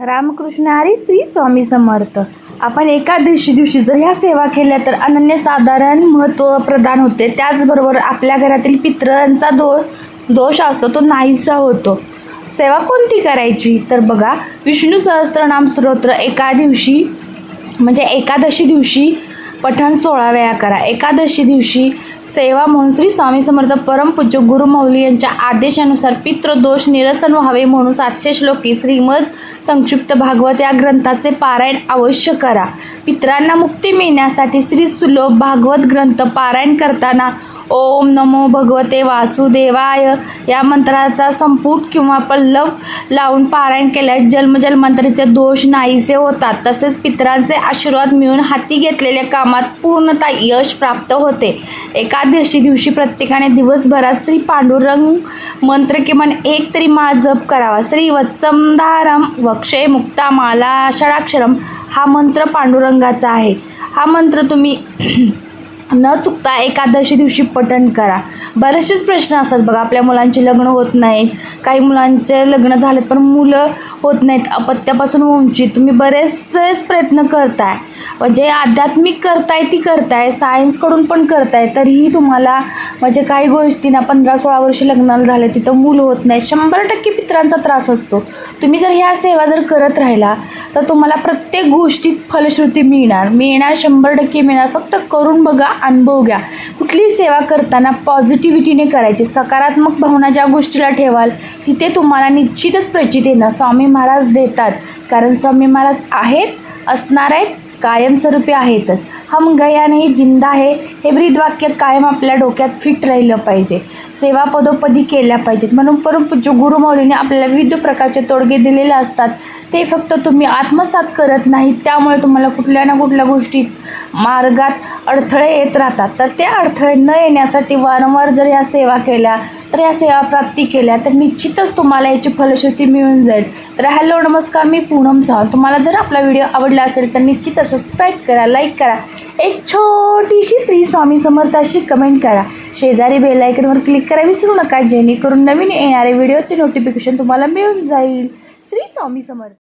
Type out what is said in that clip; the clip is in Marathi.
रामकृष्ण हरी श्री स्वामी समर्थ. आपण एकादशी दिवशी जर ह्या सेवा केल्या तर अनन्यसाधारण महत्त्व प्रदान होते. त्याचबरोबर आपल्या घरातील पितरांचा दो दोष असतो तो नाहीसा होतो. सेवा कोणती करायची? तर बघा विष्णू सहस्त्रनाम स्तोत्र एका दिवशी म्हणजे एकादशी दिवशी पठण सोळा वेळा करा एकादशी दिवशी सेवा म्हणून श्री स्वामी समर्थ परमपूज्य गुरुमौली यांच्या आदेशानुसार पितृदोष निरसन व्हावे म्हणून सातशे श्लोकी श्रीमद संक्षिप्त भागवत या ग्रंथाचे पारायण अवश्य करा. पितरांना मुक्ती मिळण्यासाठी श्री सुलभ भागवत ग्रंथ पारायण करताना ओम नमो भगवते वासुदेवाय. या मंत्राचा संपुट किंवा पल्लव लावून पारायण केल्यास जन्मजन्मांतरीचे दोष नाहीसे होतात. तसेच पितरांचे आशीर्वाद मिळून हाती घेतलेल्या कामात पूर्णता यश प्राप्त होते. एकादशी दिवशी प्रत्येकाने दिवसभरात श्री पांडुरंग मंत्र किमान एक तरी माळ जप करावा. श्री वत्समधारम वक्षे मुक्ता माला षडाक्षरम हा मंत्र पांडुरंगाचा आहे. हा मंत्र तुम्ही न चुकता एकादशी दिवशी पठण करा. बरेचसेच प्रश्न असतात बघा आपल्या मुलांची लग्न होत नाहीत काही मुलांचे लग्न झालेत पण मुलं होत नाहीत. अपत्यापासून वंचित. तुम्ही बरेचसेच प्रयत्न करताय. म्हणजे आध्यात्मिक करताय ती करताय. सायन्सकडून पण करताय. तरीही तुम्हाला म्हणजे काही गोष्टींना पंधरा सोळा वर्ष लग्नाला झाले तिथं मूल होत नाही. शंभर टक्के पित्रांचा त्रास असतो. तुम्ही जर ह्या सेवा जर करत राहिला तर तुम्हाला प्रत्येक गोष्टीत फलश्रुती मिळणार. मिळणार शंभर टक्के मिळणार. फक्त करून बघा अनुभव घ्या. कुठली सेवा करताना पॉझिटिव्हिटीने करायची. सकारात्मक भावना ज्या गोष्टीला ठेवाल तिथे तुम्हाला निश्चितच प्रचित येणं स्वामी महाराज देतात. कारण स्वामी महाराज आहेत असणार आहेत कायमस्वरूपी आहेतच. हम गया नाही जिंदा आहे हे ब्रीदवाक्य कायम आपल्या डोक्यात फिट राहिलं पाहिजे. सेवा पदोपदी केल्या पाहिजेत. म्हणून परंतु गुरुमौलीने आपल्याला विविध प्रकारचे तोडगे दिलेले असतात. ते फक्त तुम्ही आत्मसात करत नाहीत त्यामुळे तुम्हाला कुठल्या ना कुठल्या गोष्टीत मार्गात अडथळे येत राहतात. तर ते अडथळे न येण्यासाठी वारंवार जर या सेवा केल्या तर या सेवा प्राप्ती केल्या तर निश्चितच तुम्हाला याची फलश्रुती मिळून जाईल. तर हॅलो नमस्कार मी पूनम चव्हाण. तुम्हाला जर आपला व्हिडिओ आवडला असेल तर निश्चितच सबस्क्राईब करा लाईक करा. एक छोटीशी श्री स्वामी समर्थ अशी कमेंट करा. शेजारी बेलायकनवर क्लिक करा विसरू नका जेणेकरून नवीन येणारे व्हिडिओचे नोटिफिकेशन तुम्हाला मिळून जाईल. श्री स्वामी समर्थ.